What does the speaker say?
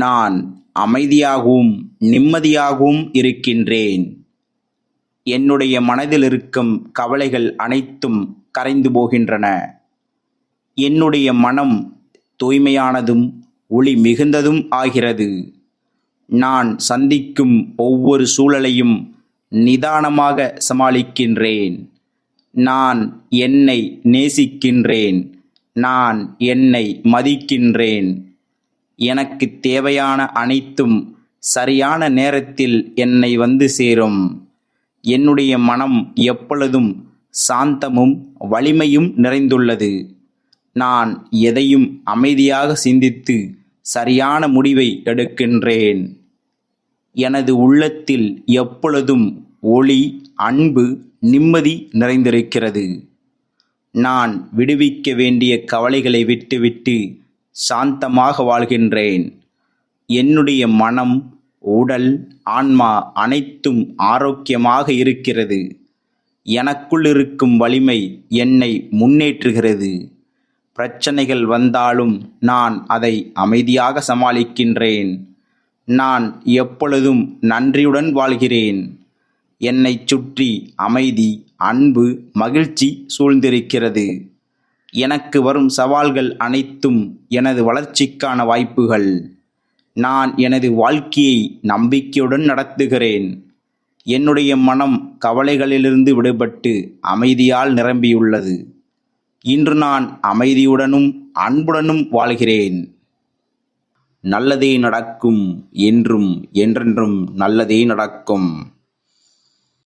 நான் அமைதியாகவும் நிம்மதியாகவும் இருக்கின்றேன். என்னுடைய மனதில் இருக்கும் கவலைகள் அனைத்தும் கரைந்து போகின்றன. என்னுடைய மனம் தூய்மையானதும் ஒளி மிகுந்ததும் ஆகிறது. நான் சந்திக்கும் ஒவ்வொரு சூழலையும் நிதானமாக சமாளிக்கின்றேன். நான் என்னை நேசிக்கின்றேன். நான் என்னை மதிக்கின்றேன். எனக்கு தேவையான அனைத்தும் சரியான நேரத்தில் என்னை வந்து சேரும். என்னுடைய மனம் எப்பொழுதும் சாந்தமும் வலிமையும் நிறைந்துள்ளது. நான் எதையும் அமைதியாக சிந்தித்து சரியான முடிவை எடுக்கின்றேன். எனது உள்ளத்தில் எப்பொழுதும் ஒளி அன்பு நிம்மதி நிறைந்திருக்கிறது. நான் விடுவிக்க வேண்டிய கவலைகளை விட்டுவிட்டு சாந்தமாக வாழ்கின்றேன். என்னுடைய மனம் உடல் ஆன்மா அனைத்தும் ஆரோக்கியமாக இருக்கிறது. எனக்குள் இருக்கும் வலிமை என்னை முன்னேற்றுகிறது. பிரச்சனைகள் வந்தாலும் நான் அதை அமைதியாக சமாளிக்கின்றேன். நான் எப்பொழுதும் நன்றியுடன் வாழ்கிறேன். என்னைச் சுற்றி அமைதி அன்பு மகிழ்ச்சி சூழ்ந்திருக்கிறது. எனக்கு வரும் சவால்கள் அனைத்தும் எனது வளர்ச்சிக்கான வாய்ப்புகள். நான் எனது வாழ்க்கையை நம்பிக்கையுடன் நடத்துகிறேன். என்னுடைய மனம் கவலைகளிலிருந்து விடுபட்டு அமைதியால் நிரம்பியுள்ளது. இன்று நான் அமைதியுடனும் அன்புடனும் வாழ்கிறேன். நல்லதே நடக்கும் என்றும் என்றென்றும் நல்லதே நடக்கும்.